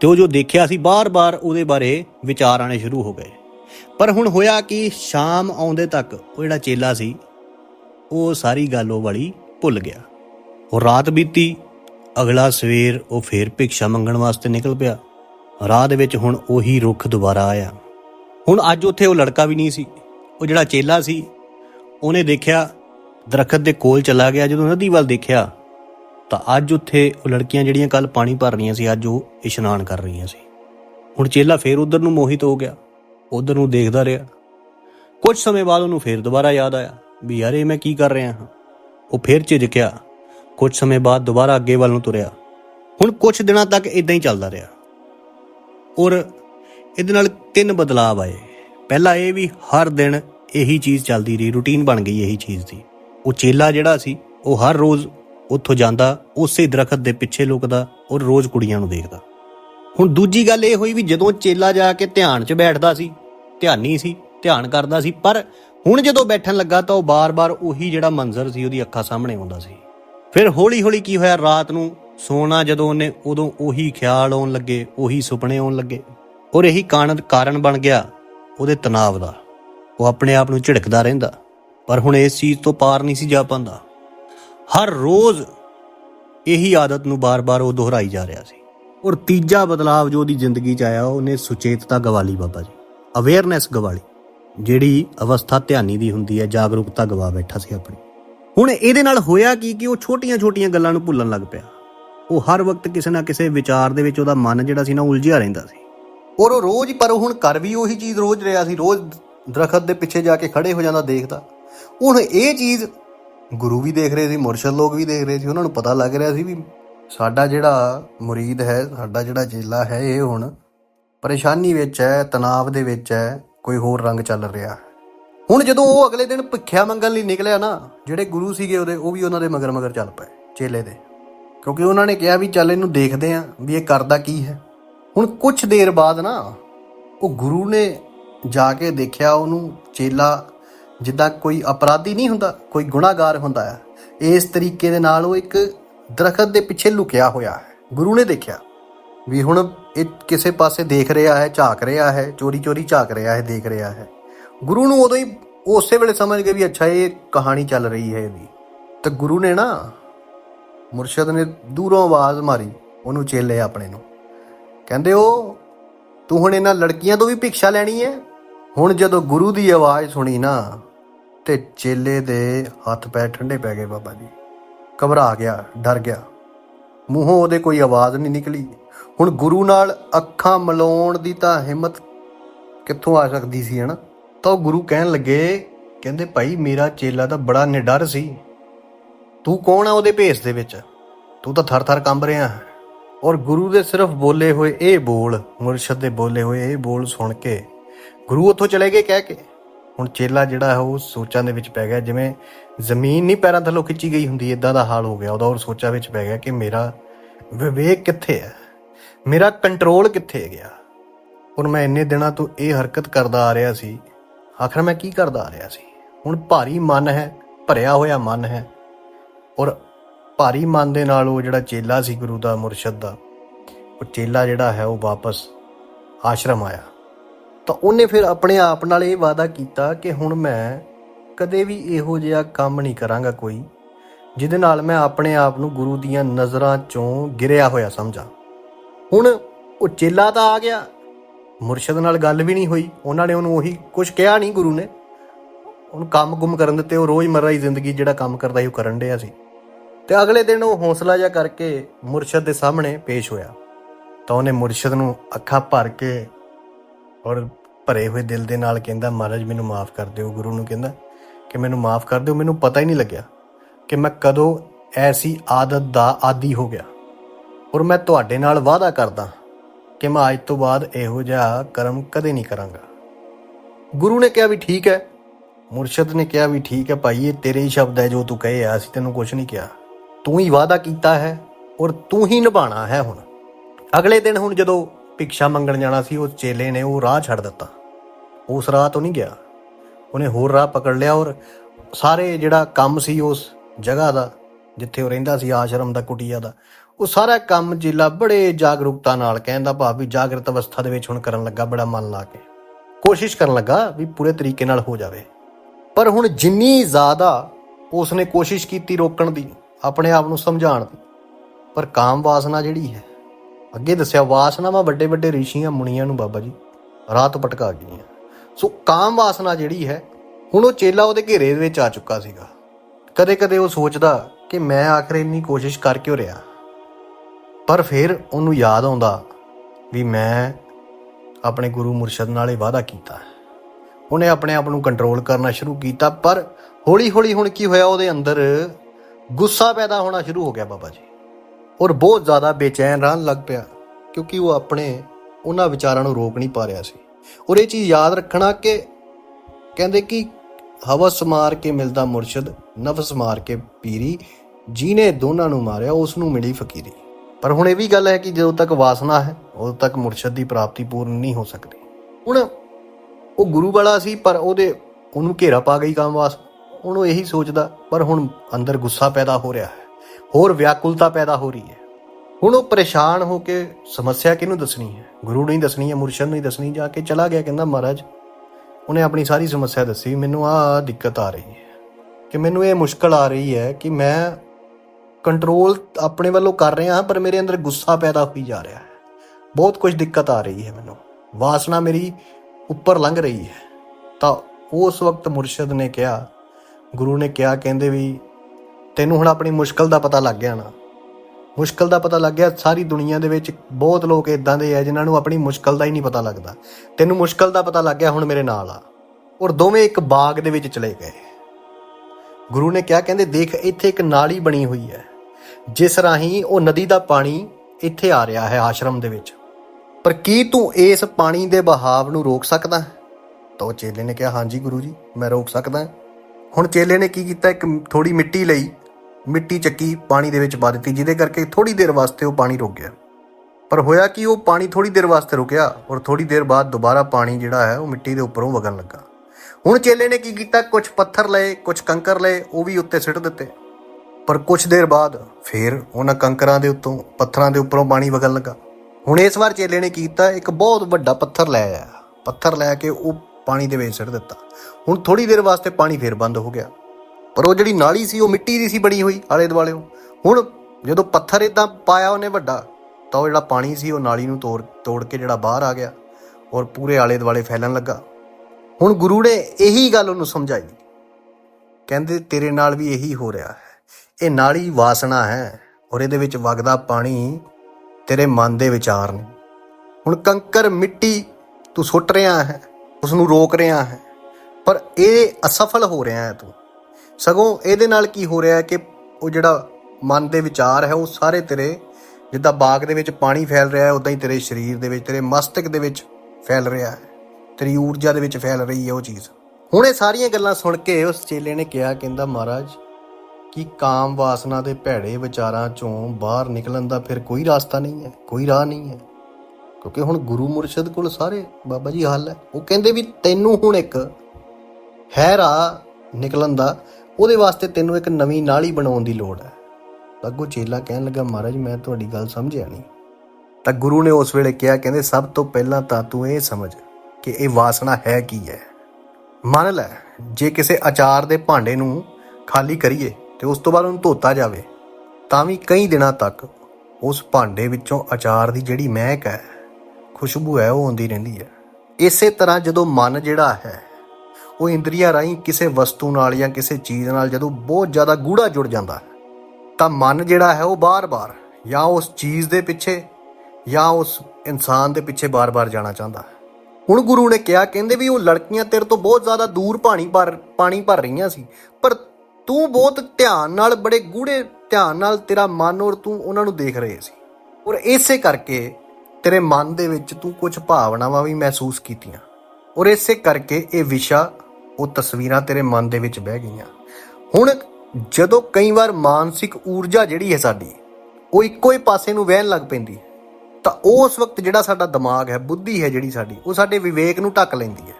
ਤੇ ਉਹ ਜੋ ਦੇਖਿਆ ਸੀ, ਬਾਰ-ਬਾਰ ਉਹਦੇ ਬਾਰੇ ਵਿਚਾਰ ਆਣੇ ਸ਼ੁਰੂ ਹੋ ਗਏ। ਪਰ ਹੁਣ ਹੋਇਆ ਕਿ, ਸ਼ਾਮ ਆਉਂਦੇ ਤੱਕ ਉਹ ਜਿਹੜਾ ਚੇਲਾ ਸੀ, ਉਹ ਸਾਰੀ ਗੱਲ ਉਹ ਵਾਲੀ ਭੁੱਲ ਗਿਆ। ਉਹ ਰਾਤ ਬੀਤੀ, ਅਗਲਾ ਸਵੇਰ ਉਹ ਫੇਰ ਭਿਕਸ਼ਾ ਮੰਗਣ ਵਾਸਤੇ ਨਿਕਲ ਪਿਆ। ਰਾਹ ਦੇ ਵਿੱਚ ਹੁਣ ਉਹੀ ਰੁੱਖ ਦੁਬਾਰਾ ਆਇਆ। ਹੁਣ ਅੱਜ ਉੱਥੇ ਉਹ ਲੜਕਾ ਵੀ ਨਹੀਂ ਸੀ। ਉਹ ਜਿਹੜਾ ਚੇਲਾ ਸੀ, ਉਹਨੇ ਦੇਖਿਆ, ਦਰਖਤ ਦੇ ਕੋਲ ਚਲਾ ਗਿਆ। ਜਦੋਂ ਨਦੀ ਵੱਲ ਦੇਖਿਆ, ਤਾਂ ਅੱਜ ਉੱਥੇ ਉਹ ਲੜਕੀਆਂ ਜਿਹੜੀਆਂ ਕੱਲ ਪਾਣੀ ਭਰ ਰਹੀਆਂ ਸੀ, ਅੱਜ ਉਹ ਇਸ਼ਨਾਨ ਕਰ ਰਹੀਆਂ ਸੀ। ਹੁਣ ਚੇਲਾ ਫੇਰ ਉਧਰ ਨੂੰ ਮੋਹਿਤ ਹੋ ਗਿਆ। ਉਧਰ ਨੂੰ ਦੇਖਦਾ ਰਿਹਾ। ਕੁਝ ਸਮੇਂ ਬਾਅਦ ਉਹਨੂੰ ਫੇਰ ਦੁਬਾਰਾ ਯਾਦ ਆਇਆ ਵੀ ਯਾਰ ਇਹ ਮੈਂ ਕੀ ਕਰ ਰਿਹਾ ਹਾਂ। ਉਹ ਫੇਰ ਝਿਜਕਿਆ ਕੁਝ ਸਮੇਂ ਬਾਅਦ ਦੁਬਾਰਾ ਅੱਗੇ ਵੱਲ ਨੂੰ ਤੁਰਿਆ। ਹੁਣ ਕੁਝ ਦਿਨਾਂ ਤੱਕ ਇਦਾਂ ਹੀ ਚੱਲਦਾ ਰਿਹਾ। ਔਰ ਇਹਦੇ ਨਾਲ ਤਿੰਨ ਬਦਲਾਅ ਆਏ। ਪਹਿਲਾ ਇਹ ਵੀ ਹਰ ਦਿਨ ਇਹੀ ਚੀਜ਼ ਚੱਲਦੀ ਰਹੀ, ਰੁਟੀਨ ਬਣ ਗਈ ਇਹੀ ਚੀਜ਼ ਦੀ। ਉਹ ਚੇਲਾ ਜਿਹੜਾ ਸੀ, ਉਹ ਹਰ ਰੋਜ਼ ਉੱਥੋਂ ਜਾਂਦਾ, ਉਸੇ ਦਰਖਤ ਦੇ ਪਿੱਛੇ ਲੁਕਦਾ ਔਰ ਰੋਜ਼ ਕੁੜੀਆਂ ਨੂੰ ਦੇਖਦਾ। ਹੁਣ ਦੂਜੀ ਗੱਲ ਇਹ ਹੋਈ ਵੀ ਜਦੋਂ ਚੇਲਾ ਜਾ ਕੇ ਧਿਆਨ 'ਚ ਬੈਠਦਾ ਸੀ, ਧਿਆਨੀ ਸੀ, ਧਿਆਨ ਕਰਦਾ ਸੀ, ਪਰ ਹੁਣ ਜਦੋਂ ਬੈਠਣ ਲੱਗਾ ਤਾਂ ਉਹ ਬਾਰ-ਬਾਰ ਉਹੀ ਜਿਹੜਾ ਮੰਜ਼ਰ ਸੀ ਉਹਦੀ ਅੱਖਾਂ ਸਾਹਮਣੇ ਆਉਂਦਾ ਸੀ। ਫਿਰ ਹੌਲੀ-ਹੌਲੀ ਕੀ ਹੋਇਆ, ਰਾਤ ਨੂੰ ਸੋਣਾ ਜਦੋਂ ਉਹਨੇ ਉਦੋਂ ਉਹੀ ਖਿਆਲ ਆਉਣ ਲੱਗੇ, ਉਹੀ ਸੁਪਨੇ ਆਉਣ ਲੱਗੇ, ਔਰ ਇਹੀ ਕਾਰਨ ਕਾਰਨ ਬਣ ਗਿਆ ਉਹਦੇ ਤਣਾਅ ਦਾ। ਉਹ ਆਪਣੇ ਆਪ ਨੂੰ ਝਿੜਕਦਾ ਰਹਿੰਦਾ, ਪਰ ਹੁਣ ਇਸ ਚੀਜ਼ ਤੋਂ ਪਾਰ ਨਹੀਂ ਸੀ ਜਾ ਪਾਉਂਦਾ। ਹਰ ਰੋਜ਼ ਇਹੀ ਆਦਤ ਨੂੰ ਬਾਰ-ਬਾਰ ਉਹ ਦੁਹਰਾਈ ਜਾ ਰਿਹਾ ਸੀ। ਔਰ ਤੀਜਾ ਬਦਲਾਵ ਜੋ ਉਹਦੀ ਜ਼ਿੰਦਗੀ 'ਚ ਆਇਆ, ਉਹਨੇ ਸੁਚੇਤਤਾ ਗਵਾ ਲਈ ਬਾਬਾ ਜੀ। ਅਵੇਅਰਨੈਸ ਗਵਾਲੀ, ਜਿਹੜੀ ਅਵਸਥਾ ਧਿਆਨੀ ਦੀ ਹੁੰਦੀ ਹੈ, ਜਾਗਰੂਕਤਾ ਗਵਾ ਬੈਠਾ ਸੀ ਆਪਣੀ। ਹੁਣ ਇਹਦੇ ਨਾਲ ਹੋਇਆ ਕੀ ਕਿ ਉਹ ਛੋਟੀਆਂ-ਛੋਟੀਆਂ ਗੱਲਾਂ ਨੂੰ ਭੁੱਲਣ ਲੱਗ ਪਿਆ। ਉਹ ਹਰ ਵਕਤ ਕਿਸੇ ਨਾ ਕਿਸੇ ਵਿਚਾਰ ਦੇ ਵਿੱਚ ਉਹਦਾ ਮਨ ਜਿਹੜਾ ਸੀ ਨਾ ਉਲਝਿਆ ਰਹਿੰਦਾ ਸੀ। ਔਰ ਉਹ ਰੋਜ਼, ਪਰ ਉਹ ਹੁਣ ਕਰ ਵੀ ਉਹੀ ਚੀਜ਼ ਰੋਜ਼ ਰਿਹਾ ਸੀ। ਰੋਜ਼ ਦਰਖਤ ਦੇ ਪਿੱਛੇ ਜਾ ਕੇ ਖੜੇ ਹੋ ਜਾਂਦਾ ਦੇਖਦਾ। ਹੁਣ ਇਹ ਚੀਜ਼ ਗੁਰੂ ਵੀ ਦੇਖ ਰਹੇ ਸੀ, ਮੁਰਸ਼ਦ ਲੋਕ ਵੀ ਦੇਖ ਰਹੇ ਸੀ। ਉਹਨਾਂ ਨੂੰ ਪਤਾ ਲੱਗ ਰਿਹਾ ਸੀ ਵੀ ਸਾਡਾ ਜਿਹੜਾ ਮੁਰੀਦ ਹੈ, ਸਾਡਾ ਜਿਹੜਾ ਚੇਲਾ ਹੈ ਇਹ ਹੁਣ ਪਰੇਸ਼ਾਨੀ ਵਿੱਚ ਹੈ, ਤਣਾਅ ਦੇ ਵਿੱਚ ਹੈ, ਕੋਈ ਹੋਰ ਰੰਗ ਚੱਲ ਰਿਹਾ ਹੈ। ਹੁਣ ਜਦੋਂ ਉਹ ਅਗਲੇ ਦਿਨ ਭਿੱਖਿਆ ਮੰਗਣ ਲਈ ਨਿਕਲਿਆ ਨਾ, ਜਿਹੜੇ ਗੁਰੂ ਸੀਗੇ ਉਹਦੇ, ਉਹ ਵੀ ਉਹਨਾਂ ਦੇ ਮਗਰ ਮਗਰ ਚੱਲ ਪਏ, ਚੇਲੇ ਦੇ। ਕਿਉਂਕਿ ਉਹਨਾਂ ਨੇ ਕਿਹਾ ਵੀ ਚੱਲ ਇਹਨੂੰ ਦੇਖਦੇ ਆਂ ਵੀ ਇਹ ਕਰਦਾ ਕੀ ਹੈ। ਹੁਣ ਕੁਝ ਦੇਰ ਬਾਅਦ ਨਾ, ਉਹ ਗੁਰੂ ਨੇ ਜਾ ਕੇ ਦੇਖਿਆ ਉਹਨੂੰ ਚੇਲਾ ਜਿੱਦਾਂ ਕੋਈ ਅਪਰਾਧੀ ਨਹੀਂ ਹੁੰਦਾ, ਕੋਈ ਗੁਨਾਹਗਾਰ ਹੁੰਦਾ ਹੈ। ਇਸ ਤਰੀਕੇ ਦੇ ਨਾਲ ਉਹ ਇੱਕ ਦਰਖਤ ਦੇ ਪਿੱਛੇ ਲੁਕਿਆ ਹੋਇਆ ਹੈ। ਗੁਰੂ ਨੇ ਦੇਖਿਆ, ਵੀ ਹੁਣ ਇਹ ਕਿਸੇ ਪਾਸੇ ਦੇਖ ਰਿਹਾ ਹੈ, ਝਾਕ ਰਿਹਾ ਹੈ ਚੋਰੀ ਚੋਰੀ ਝਾਕ ਰਿਹਾ ਹੈ, ਦੇਖ ਰਿਹਾ ਹੈ। ਗੁਰੂ ਨੂੰ ਉਦੋਂ ਹੀ ਉਸੇ ਵੇਲੇ ਸਮਝ ਗਏ ਵੀ ਅੱਛਾ, ਇਹ ਕਹਾਣੀ ਚੱਲ ਰਹੀ ਹੈ ਇਹਦੀ। ਤਾਂ ਗੁਰੂ ਨੇ ਨਾ ਮੁਰਸ਼ਦ ਨੇ ਦੂਰੋਂ ਆਵਾਜ਼ ਮਾਰੀ ਉਹਨੂੰ ਚੇਲੇ ਆਪਣੇ ਨੂੰ। ਕਹਿੰਦੇ ਉਹ ਤੂੰ ਹੁਣ ਇਹਨਾਂ ਲੜਕੀਆਂ ਤੋਂ ਵੀ ਭਿਕਸ਼ਾ ਲੈਣੀ ਹੈ? ਹੁਣ ਜਦੋਂ ਗੁਰੂ ਦੀ ਆਵਾਜ਼ ਸੁਣੀ ਨਾ, ਤੇ ਚੇਲੇ ਦੇ ਹੱਥ ਪੈਰ ਠੰਡੇ ਪੈ ਗਏ ਬਾਬਾ ਜੀ। ਘਬਰਾ ਗਿਆ, ਡਰ ਗਿਆ। ਮੂੰਹੋਂ ਉਹਦੇ ਕੋਈ ਆਵਾਜ਼ ਨਹੀਂ ਨਿਕਲੀ। ਹੁਣ ਗੁਰੂ ਨਾਲ ਅੱਖਾਂ ਮਲਾਉਣ ਦੀ ਤਾਂ ਹਿੰਮਤ ਕਿੱਥੋਂ ਆ ਸਕਦੀ ਸੀ, ਹਨਾ? ਤਾਂ ਉਹ ਗੁਰੂ ਕਹਿਣ ਲੱਗੇ, ਕਹਿੰਦੇ, ਭਾਈ, ਮੇਰਾ ਚੇਲਾ ਤਾਂ ਬੜਾ ਨਿਡਰ ਸੀ। ਤੂੰ ਕੌਣ ਆ ਉਹਦੇ ਭੇਸ ਦੇ ਵਿੱਚ? ਤੂੰ ਤਾਂ ਥਰ-ਥਰ ਕੰਬ ਰਿਹਾ ਔਰ ਗੁਰੂ ਦੇ ਸਿਰਫ ਬੋਲੇ ਹੋਏ ਇਹ ਬੋਲ, ਮੁਰਸ਼ਦ ਦੇ ਬੋਲੇ ਹੋਏ ਇਹ ਬੋਲ ਸੁਣ ਕੇ ਗੁਰੂ ਉੱਥੋਂ ਚਲੇ ਗਏ ਕਹਿ ਕੇ। ਹੁਣ ਚੇਲਾ ਜਿਹੜਾ ਹੈ ਉਹ ਸੋਚਾਂ ਦੇ ਵਿੱਚ ਪੈ ਗਿਆ, ਜਿਵੇਂ ਜ਼ਮੀਨ ਨਹੀਂ ਪੈਰਾਂ ਥੱਲੋਂ ਖਿੱਚੀ ਗਈ ਹੁੰਦੀ ਇਦਾਂ ਦਾ ਹਾਲ ਹੋ ਗਿਆ। ਉਹਦਾ ਔਰ ਸੋਚਾਂ ਵਿੱਚ ਪੈ ਗਿਆ ਕਿ ਮੇਰਾ ਵਿਵੇਕ ਕਿੱਥੇ ਹੈ? ਮੇਰਾ ਕੰਟਰੋਲ ਕਿੱਥੇ ਗਿਆ? ਔਰ ਮੈਂ ਇੰਨੇ ਦਿਨਾਂ ਤੋਂ ਇਹ ਹਰਕਤ ਕਰਦਾ ਆ ਰਿਹਾ ਸੀ। ਆਖਰ ਮੈਂ ਕੀ ਕਰਦਾ ਆ ਰਿਹਾ ਸੀ? ਹੁਣ ਭਾਰੀ ਮਨ ਹੈ, ਭਰਿਆ ਹੋਇਆ ਮਨ ਹੈ। ਔਰ ਭਾਰੀ ਮਨ ਦੇ ਨਾਲ ਉਹ ਜਿਹੜਾ ਚੇਲਾ ਸੀ ਗੁਰੂ ਦਾ ਮੁਰਸ਼ਦ ਦਾ, ਉਹ ਚੇਲਾ ਜਿਹੜਾ ਹੈ ਉਹ ਵਾਪਸ ਆਸ਼ਰਮ ਆਇਆ। ਤਾਂ ਉਹਨੇ ਫਿਰ ਆਪਣੇ ਆਪ ਨਾਲ ਇਹ ਵਾਅਦਾ ਕੀਤਾ ਕਿ ਹੁਣ ਮੈਂ ਕਦੇ ਵੀ ਇਹੋ ਜਿਹਾ ਕੰਮ ਨਹੀਂ ਕਰਾਂਗਾ ਕੋਈ, ਜਿਹਦੇ ਨਾਲ ਮੈਂ ਆਪਣੇ ਆਪ ਨੂੰ ਗੁਰੂ ਦੀਆਂ ਨਜ਼ਰਾਂ ਚੋਂ ਗਿਰਿਆ ਹੋਇਆ ਸਮਝਾਂ। ਹੁਣ ਉਹ ਚੇਲਾ ਤਾਂ ਆ ਗਿਆ। ਮੁਰਸ਼ਦ ਨਾਲ ਗੱਲ ਵੀ ਨਹੀਂ ਹੋਈ। ਉਹਨਾਂ ਨੇ ਉਹਨੂੰ ਉਹੀ ਕੁਝ ਕਿਹਾ ਨਹੀਂ ਗੁਰੂ ਨੇ। ਉਹਨੂੰ ਕੰਮ ਗੁੰਮ ਕਰਨ ਦਿੱਤੇ, ਉਹ ਰੋਜ਼ਮਰਰਾ ਦੀ ਜ਼ਿੰਦਗੀ ਜਿਹੜਾ ਕੰਮ ਕਰਦਾ ਸੀ ਉਹ ਕਰਨ ਡਿਆ ਸੀ। ਤੇ ਅਗਲੇ ਦਿਨ ਉਹ ਹੌਸਲਾ ਜਿਹਾ ਕਰਕੇ ਮੁਰਸ਼ਦ ਦੇ ਸਾਹਮਣੇ ਪੇਸ਼ ਹੋਇਆ। ਤਾਂ ਉਹਨੇ ਮੁਰਸ਼ਦ ਨੂੰ ਅੱਖਾਂ ਭਰ ਕੇ ਔਰ ਭਰੇ ਹੋਏ ਦਿਲ ਦੇ ਨਾਲ ਕਹਿੰਦਾ, ਮਹਾਰਾਜ, ਮੈਨੂੰ ਮਾਫ ਕਰ ਦਿਓ। ਗੁਰੂ ਨੂੰ ਕਹਿੰਦਾ ਕਿ ਮੈਨੂੰ ਮਾਫ ਕਰ ਦਿਓ। ਮੈਨੂੰ ਪਤਾ ਹੀ ਨਹੀਂ ਲੱਗਿਆ ਕਿ ਮੈਂ ਕਦੋਂ ਐਸੀ ਆਦਤ ਦਾ ਆਦੀ ਹੋ ਗਿਆ। ਔਰ ਮੈਂ ਤੁਹਾਡੇ ਨਾਲ ਵਾਅਦਾ ਕਰਦਾ ਕਿ ਮੈਂ ਅੱਜ ਤੋਂ ਬਾਅਦ ਇਹੋ ਜਿਹਾ ਕਰਮ ਕਦੇ ਨਹੀਂ ਕਰਾਂਗਾ। ਗੁਰੂ ਨੇ ਕਿਹਾ ਵੀ ਠੀਕ ਹੈ। ਮੁਰਸ਼ਦ ਨੇ ਕਿਹਾ ਵੀ ਠੀਕ ਹੈ, ਭਾਈ, ਇਹ ਤੇਰੇ ਹੀ ਸ਼ਬਦ ਹੈ ਜੋ ਤੂੰ ਕਹੇ ਆ। ਅਸੀਂ ਤੈਨੂੰ ਕੁਝ ਨਹੀਂ ਕਿਹਾ। ਤੂੰ ਹੀ ਵਾਅਦਾ ਕੀਤਾ ਹੈ ਔਰ ਤੂੰ ਹੀ ਨਿਭਾਣਾ ਹੈ ਹੁਣ। ਅਗਲੇ ਦਿਨ ਹੁਣ ਜਦੋਂ ਭਿਕਸ਼ਾ ਮੰਗਣ ਜਾਣਾ ਸੀ, ਉਹ ਚੇਲੇ ਨੇ ਉਹ ਰਾਹ ਛੱਡ ਦਿੱਤਾ। ਉਸ ਰਾਹ ਤੋਂ ਨਹੀਂ ਗਿਆ। ਉਹਨੇ ਹੋਰ ਰਾਹ ਪਕੜ ਲਿਆ ਔਰ ਸਾਰੇ ਜਿਹੜਾ ਕੰਮ ਸੀ ਉਸ ਜਗ੍ਹਾ ਦਾ, ਜਿੱਥੇ ਉਹ ਰਹਿੰਦਾ ਸੀ, ਆਸ਼ਰਮ ਦਾ, ਕੁਟੀਆ ਦਾ, ਉਹ ਸਾਰਾ ਕੰਮ ਜਿਲਾ ਬੜੇ ਜਾਗਰੂਕਤਾ ਨਾਲ ਕਹਿੰਦਾ ਭਾਵ ਵੀ ਜਾਗਰਤ ਅਵਸਥਾ ਦੇ ਵਿੱਚ ਹੁਣ ਕਰਨ ਲੱਗਾ, ਬੜਾ ਮਨ ਲਾ ਕੇ। ਕੋਸ਼ਿਸ਼ ਕਰਨ ਲੱਗਾ ਵੀ ਪੂਰੇ ਤਰੀਕੇ ਨਾਲ ਹੋ ਜਾਵੇ। ਪਰ ਹੁਣ ਜਿੰਨੀ ਜ਼ਿਆਦਾ ਉਸਨੇ ਕੋਸ਼ਿਸ਼ ਕੀਤੀ ਰੋਕਣ ਦੀ, ਆਪਣੇ ਆਪ ਨੂੰ ਸਮਝਾਉਣ ਦੀ, ਪਰ ਕਾਮ ਵਾਸਨਾ ਜਿਹੜੀ ਹੈ, ਅੱਗੇ ਦੱਸਿਆ ਵਾਸਨਾਵਾਂ ਵੱਡੇ ਵੱਡੇ ਰਿਸ਼ੀਆਂ, ਮੁਨੀਆਂ ਨੂੰ ਬਾਬਾ ਜੀ, ਰਾਹ ਤੋਂ ਭਟਕਾ ਗਈਆਂ। ਸੋ ਕਾਮ ਵਾਸਨਾ ਜਿਹੜੀ ਹੈ, ਹੁਣ ਉਹ ਚੇਲਾ ਉਹਦੇ ਘੇਰੇ ਦੇ ਵਿੱਚ ਆ ਚੁੱਕਾ ਸੀਗਾ। ਕਦੇ ਕਦੇ ਉਹ ਸੋਚਦਾ ਕਿ ਮੈਂ ਆਖਰ ਇੰਨੀ ਕੋਸ਼ਿਸ਼ ਕਰ ਕਿਉਂ ਰਿਹਾ ਪਰ ਫਿਰ ਉਹਨੂੰ ਯਾਦ ਆਉਂਦਾ ਵੀ ਮੈਂ ਆਪਣੇ ਗੁਰੂ ਮੁਰਸ਼ਦ ਨਾਲ ਇਹ ਵਾਅਦਾ ਕੀਤਾ। ਉਹਨੇ ਆਪਣੇ ਆਪ ਨੂੰ ਕੰਟਰੋਲ ਕਰਨਾ ਸ਼ੁਰੂ ਕੀਤਾ, ਪਰ ਹੌਲੀ ਹੌਲੀ ਹੁਣ ਕੀ ਹੋਇਆ, ਉਹਦੇ ਅੰਦਰ ਗੁੱਸਾ ਪੈਦਾ ਹੋਣਾ ਸ਼ੁਰੂ ਹੋ ਗਿਆ ਬਾਬਾ ਜੀ। ਔਰ ਬਹੁਤ ਜ਼ਿਆਦਾ ਬੇਚੈਨ ਰਹਿਣ ਲੱਗ ਪਿਆ, ਕਿਉਂਕਿ ਉਹ ਆਪਣੇ ਉਹਨਾਂ ਵਿਚਾਰਾਂ ਨੂੰ ਰੋਕ ਨਹੀਂ ਪਾ ਰਿਹਾ ਸੀ। ਔਰ ਇਹ ਚੀਜ਼ ਯਾਦ ਰੱਖਣਾ ਕਿ ਕਹਿੰਦੇ ਕਿ ਹਵਸ ਮਾਰ ਕੇ ਮਿਲਦਾ ਮੁਰਸ਼ਦ, ਨਫਸ ਮਾਰ ਕੇ ਪੀਰੀ ਜਿਹਨੇ ਦੋਨਾਂ ਨੂੰ ਮਾਰਿਆ ਉਸ ਨੂੰ ਮਿਲੀ ਫਕੀਰੀ। ਪਰ ਹੁਣ ਇਹ ਵੀ ਗੱਲ ਹੈ ਕਿ ਜਦੋਂ ਤੱਕ ਵਾਸਨਾ ਹੈ, ਉਦੋਂ ਤੱਕ ਮੁਰਸ਼ਦ ਦੀ ਪ੍ਰਾਪਤੀ ਪੂਰਨ ਨਹੀਂ ਹੋ ਸਕਦੀ। ਹੁਣ ਉਹ ਗੁਰੂ ਵਾਲਾ ਸੀ, ਪਰ ਉਹਦੇ, ਉਹਨੂੰ ਘੇਰਾ ਪਾ ਗਈ ਕਾਮਵਾਸ। ਉਹਨੂੰ ਇਹੀ ਸੋਚਦਾ, ਪਰ ਹੁਣ ਅੰਦਰ ਗੁੱਸਾ ਪੈਦਾ ਹੋ ਰਿਹਾ ਹੈ, ਹੋਰ ਵਿਆਕੁਲਤਾ ਪੈਦਾ ਹੋ ਰਹੀ ਹੈ। ਹੁਣ ਉਹ ਪਰੇਸ਼ਾਨ ਹੋ ਕੇ ਸਮੱਸਿਆ ਕਿਹਨੂੰ ਦੱਸਣੀ ਹੈ? ਗੁਰੂ ਨੂੰ ਹੀ ਦੱਸਣੀ ਹੈ, ਮੁਰਸ਼ਦ ਨੂੰ ਹੀ ਦੱਸਣੀ, ਜਾ ਕੇ ਚਲਾ ਗਿਆ ਕਹਿੰਦਾ, ਮਹਾਰਾਜ, ਉਹਨੇ ਆਪਣੀ ਸਾਰੀ ਸਮੱਸਿਆ ਦੱਸੀ, ਮੈਨੂੰ ਆਹ ਦਿੱਕਤ ਆ ਰਹੀ ਹੈ ਕਿ ਮੈਨੂੰ ਇਹ ਮੁਸ਼ਕਲ ਆ ਰਹੀ ਹੈ ਕਿ ਮੈਂ ਕੰਟਰੋਲ ਆਪਣੇ ਵੱਲੋਂ ਕਰ ਰਿਹਾ ਹਾਂ, ਪਰ ਮੇਰੇ ਅੰਦਰ ਗੁੱਸਾ ਪੈਦਾ ਹੋਈ ਜਾ ਰਿਹਾ ਹੈ। ਬਹੁਤ ਕੁਝ ਦਿੱਕਤ ਆ ਰਹੀ ਹੈ ਮੈਨੂੰ। ਵਾਸਨਾ ਮੇਰੀ ਉੱਪਰ ਲੰਘ ਰਹੀ ਹੈ। ਤਾਂ ਉਸ ਵਕਤ ਮੁਰਸ਼ਦ ਨੇ ਕਿਹਾ, ਗੁਰੂ ਨੇ ਕਿਹਾ ਕਹਿੰਦੇ ਵੀ, ਤੈਨੂੰ ਹੁਣ ਆਪਣੀ ਮੁਸ਼ਕਲ ਦਾ ਪਤਾ ਲੱਗ ਗਿਆ ਨਾ। ਮੁਸ਼ਕਲ ਦਾ ਪਤਾ ਲੱਗ ਗਿਆ, ਸਾਰੀ ਦੁਨੀਆ ਦੇ ਵਿੱਚ ਬਹੁਤ ਲੋਕ ਇਦਾਂ ਦੇ ਆ ਜਿਨ੍ਹਾਂ ਨੂੰ ਆਪਣੀ ਮੁਸ਼ਕਲ ਦਾ ਹੀ ਨਹੀਂ ਪਤਾ ਲੱਗਦਾ। ਤੈਨੂੰ ਮੁਸ਼ਕਲ ਦਾ ਪਤਾ ਲੱਗ ਗਿਆ ਹੁਣ ਮੇਰੇ ਨਾਲ ਆ। ਔਰ ਦੋਵੇਂ ਇੱਕ ਬਾਗ ਦੇ ਵਿੱਚ ਚਲੇ ਗਏ। ਗੁਰੂ ਨੇ ਕਿਹਾ, ਕਹਿੰਦੇ, ਦੇਖ, ਇੱਥੇ ਇੱਕ ਨਾਲੀ ਬਣੀ ਹੋਈ ਹੈ। ਜਿਸ ਰਾਹੀਂ ਉਹ ਨਦੀ ਦਾ ਪਾਣੀ ਇੱਥੇ ਆ ਰਿਹਾ ਹੈ ਆਸ਼ਰਮ ਦੇ ਵਿੱਚ। ਪਰ ਕੀ ਤੂੰ ਇਸ ਪਾਣੀ ਦੇ ਬਹਾਵ ਨੂੰ ਰੋਕ ਸਕਦਾ? ਤਾਂ ਉਹ ਚੇਲੇ ਨੇ ਕਿਹਾ, ਹਾਂਜੀ ਗੁਰੂ ਜੀ, ਮੈਂ ਰੋਕ ਸਕਦਾ। ਹੁਣ ਚੇਲੇ ਨੇ ਕੀ ਕੀਤਾ? ਇੱਕ ਥੋੜੀ ਮਿੱਟੀ ਲਈ। ਮਿੱਟੀ ਚੱਕੀ, ਪਾਣੀ ਦੇ ਵਿੱਚ ਪਾ ਦਿੱਤੀ, ਜਿਹਦੇ ਕਰਕੇ ਥੋੜੀ ਦੇਰ ਵਾਸਤੇ ਉਹ ਪਾਣੀ ਰੁਕ ਗਿਆ। ਪਰ ਹੋਇਆ ਕਿ, ਉਹ ਪਾਣੀ ਥੋੜੀ ਦੇਰ ਵਾਸਤੇ ਰੁਕਿਆ ਔਰ ਥੋੜੀ ਦੇਰ ਬਾਅਦ ਦੁਬਾਰਾ ਪਾਣੀ ਜਿਹੜਾ ਹੈ, ਉਹ ਮਿੱਟੀ ਦੇ ਉੱਪਰੋਂ ਵਗਣ ਲੱਗਾ। ਹੁਣ ਚੇਲੇ ਨੇ ਕੀ ਕੀਤਾ? ਕੁਝ ਪੱਥਰ ਲਏ ਕੁਝ ਕੰਕਰ ਲਏ, ਉਹ ਵੀ ਉੱਤੇ ਸਿੱਟ ਦਿੱਤੇ। ਪਰ ਕੁਝ ਦੇਰ ਬਾਅਦ ਫੇਰ ਉਹਨਾਂ ਕੰਕਰਾਂ ਦੇ ਉੱਤੋਂ, ਪੱਥਰਾਂ ਦੇ ਉੱਪਰੋਂ ਪਾਣੀ ਵਗਣ ਲੱਗਾ। ਹੁਣ ਇਸ ਵਾਰ ਚੇਲੇ ਨੇ ਕੀ ਕੀਤਾ? ਇੱਕ ਬਹੁਤ ਵੱਡਾ ਪੱਥਰ ਲੈ ਆਇਆ। ਪੱਥਰ ਲੈ ਕੇ ਉਹ ਪਾਣੀ ਦੇ ਵਿੱਚ ਸਿੱਟ ਦਿੱਤਾ। ਹੁਣ ਥੋੜੀ ਦੇਰ ਵਾਸਤੇ ਪਾਣੀ ਫੇਰ ਬੰਦ ਹੋ ਗਿਆ। ਪਰ ਉਹ ਜਿਹੜੀ ਨਾਲੀ ਸੀ, ਉਹ ਮਿੱਟੀ ਦੀ ਸੀ ਬਣੀ ਹੋਈ, ਆਲੇ ਦੁਆਲੇ ਹੁਣ ਜਦੋਂ ਪੱਥਰ ਇਦਾਂ ਪਾਇਆ ਉਹਨੇ ਵੱਡਾ, ਤਾਂ ਉਹ ਜਿਹੜਾ ਪਾਣੀ ਸੀ, ਉਹ ਨਾਲੀ ਨੂੰ ਤੋੜ ਤੋੜ ਕੇ ਜਿਹੜਾ ਬਾਹਰ ਆ ਗਿਆ ਔਰ ਪੂਰੇ ਆਲੇ ਦੁਆਲੇ ਫੈਲਣ ਲੱਗਾ। ਹੁਣ ਗੁਰੂ ਨੇ ਇਹੀ ਗੱਲ ਉਹਨੂੰ ਸਮਝਾਈ। ਕਹਿੰਦੇ, ਤੇਰੇ ਨਾਲ ਵੀ ਇਹੀ ਹੋ ਰਿਹਾ ਹੈ। ਇਹ ਨਾਲੀ ਵਾਸਨਾ ਹੈ ਔਰ ਇਹਦੇ ਵਿੱਚ ਵਗਦਾ ਪਾਣੀ ਤੇਰੇ ਮਨ ਦੇ ਵਿਚਾਰ ਨੇ। ਹੁਣ ਕੰਕਰ ਮਿੱਟੀ ਤੂੰ ਸੁੱਟ ਰਿਹਾ ਹੈ ਉਸ ਨੂੰ ਰੋਕ ਰਿਹਾ ਹੈ, ਪਰ ਇਹ ਅਸਫਲ ਹੋ ਰਿਹਾ ਹੈ ਤੂੰ। ਸਗੋਂ ਇਹਦੇ ਨਾਲ ਕੀ ਹੋ ਰਿਹਾ ਹੈ ਕਿ ਉਹ ਜਿਹੜਾ ਮਨ ਦੇ ਵਿਚਾਰ ਹੈ, ਉਹ ਸਾਰੇ ਤੇਰੇ ਜਿੱਦਾਂ ਬਾਗ ਦੇ ਵਿੱਚ ਪਾਣੀ ਫੈਲ ਰਿਹਾ ਹੈ ਉਦਾਂ ਹੀ ਤੇਰੇ ਸਰੀਰ ਦੇ ਵਿੱਚ, ਤੇਰੇ ਮਸਤਕ ਦੇ ਵਿੱਚ ਫੈਲ ਰਿਹਾ ਹੈ। ਤੇਰੀ ਊਰਜਾ ਦੇ ਵਿੱਚ ਫੈਲ ਰਹੀ ਹੈ ਉਹ ਚੀਜ਼। ਹੁਣ ਇਹ ਸਾਰੀਆਂ ਗੱਲਾਂ ਸੁਣ ਕੇ ਉਸ ਚੇਲੇ ਨੇ ਕਿਹਾ, ਕਹਿੰਦਾ, ਮਹਾਰਾਜ, ਕਿ ਕਾਮ ਵਾਸਨਾ ਦੇ ਭੈੜੇ ਵਿਚਾਰਾਂ ਚੋਂ ਬਾਹਰ ਨਿਕਲਣ ਦਾ ਫਿਰ ਕੋਈ ਰਾਸਤਾ ਨਹੀਂ ਹੈ, ਕੋਈ ਰਾਹ ਨਹੀਂ ਹੈ। ਕਿਉਂਕਿ ਹੁਣ ਗੁਰੂ ਮੁਰਸ਼ਿਦ ਕੋਲ ਸਾਰੇ ਬਾਬਾ ਜੀ ਹੱਲ ਹੈ। ਉਹ ਕਹਿੰਦੇ ਵੀ ਤੈਨੂੰ ਹੁਣ ਇੱਕ ਹੈ ਰਾਹ ਨਿਕਲਣ ਦਾ ਉਹਦੇ ਵਾਸਤੇ ਤੈਨੂੰ ਇੱਕ ਨਵੀਂ ਨਾਲੀ ਬਣਾਉਣ ਦੀ ਲੋੜ ਹੈ। ਅੱਗੋਂ ਚੇਲਾ ਕਹਿਣ ਲੱਗਾ, ਮਹਾਰਾਜ, ਮੈਂ ਤੁਹਾਡੀ ਗੱਲ ਸਮਝਿਆ ਨਹੀਂ। ਤਾਂ ਗੁਰੂ ਨੇ ਉਸ ਵੇਲੇ ਕਿਹਾ, ਕਹਿੰਦੇ, ਸਭ ਤੋਂ ਪਹਿਲਾਂ ਤਾਂ ਤੂੰ ਇਹ ਸਮਝ ਕਿ ਇਹ ਵਾਸਨਾ ਹੈ ਕੀ ਹੈ। ਮੰਨ ਲੈ, ਜੇ ਕਿਸੇ ਅਚਾਰ ਦੇ ਭਾਂਡੇ ਨੂੰ ਖਾਲੀ ਕਰੀਏ ਤੇ ਉਸ ਤੋਂ ਬਾਅਦ ਉਹਨੂੰ ਧੋਤਾ ਜਾਵੇ, ਤਾਂ ਵੀ ਕਈ ਦਿਨਾਂ ਤੱਕ ਉਸ ਭਾਂਡੇ ਵਿੱਚੋਂ ਅਚਾਰ ਦੀ ਜਿਹੜੀ ਮਹਿਕ ਹੈ, ਖੁਸ਼ਬੂ ਹੈ, ਉਹ ਆਉਂਦੀ ਰਹਿੰਦੀ ਹੈ। ਇਸੇ ਤਰ੍ਹਾਂ ਜਦੋਂ ਮਨ ਜਿਹੜਾ ਹੈ ਉਹ ਇੰਦਰੀਆਂ ਰਾਹੀਂ ਕਿਸੇ ਵਸਤੂ ਨਾਲ ਜਾਂ ਕਿਸੇ ਚੀਜ਼ ਨਾਲ ਜਦੋਂ ਬਹੁਤ ਜ਼ਿਆਦਾ ਗੂੜਾ ਜੁੜ ਜਾਂਦਾ ਹੈ ਤਾਂ ਮਨ ਜਿਹੜਾ ਹੈ ਉਹ ਬਾਰ-ਬਾਰ ਜਾਂ ਉਸ ਚੀਜ਼ ਦੇ ਪਿੱਛੇ ਜਾਂ ਉਸ ਇਨਸਾਨ ਦੇ ਪਿੱਛੇ ਬਾਰ-ਬਾਰ ਜਾਣਾ ਚਾਹੁੰਦਾ। ਹੈ ਹੁਣ ਗੁਰੂ ਨੇ ਕਿਹਾ, ਕਹਿੰਦੇ ਵੀ ਉਹ ਲੜਕੀਆਂ ਤੇਰੇ ਤੋਂ ਬਹੁਤ ਜ਼ਿਆਦਾ ਦੂਰ ਪਾਣੀ ਭਰ ਪਾਣੀ ਭਰ ਰਹੀਆਂ ਸੀ, ਪਰ ਤੂੰ ਬਹੁਤ ਧਿਆਨ ਨਾਲ, ਬੜੇ ਗੂੜੇ ਧਿਆਨ ਨਾਲ ਤੇਰਾ ਮਨ ਔਰ ਤੂੰ ਉਹਨਾਂ ਨੂੰ ਦੇਖ ਰਹੇ ਸੀ। ਔਰ ਇਸੇ ਕਰਕੇ ਤੇਰੇ ਮਨ ਦੇ ਵਿੱਚ ਤੂੰ ਕੁਝ ਭਾਵਨਾਵਾਂ ਵੀ ਮਹਿਸੂਸ ਕੀਤੀਆਂ। ਔਰ ਇਸੇ ਕਰਕੇ ਇਹ ਵਿਸ਼ਾ ਉਹ ਤਸਵੀਰਾਂ ਤੇਰੇ ਮਨ ਦੇ ਵਿੱਚ ਬਹਿ ਗਈਆਂ। ਹੁਣ ਜਦੋਂ ਕਈ ਵਾਰ ਮਾਨਸਿਕ ਊਰਜਾ ਜਿਹੜੀ ਹੈ ਸਾਡੀ, ਉਹ ਇੱਕੋ ਹੀ ਪਾਸੇ ਨੂੰ ਵਹਿਣ ਲੱਗ ਪੈਂਦੀ, ਤਾਂ ਉਸ ਵਕਤ ਜਿਹੜਾ ਸਾਡਾ ਦਿਮਾਗ ਹੈ, ਬੁੱਧੀ ਹੈ ਜਿਹੜੀ ਸਾਡੀ, ਉਹ ਸਾਡੇ ਵਿਵੇਕ ਨੂੰ ਢੱਕ ਲੈਂਦੀ ਹੈ।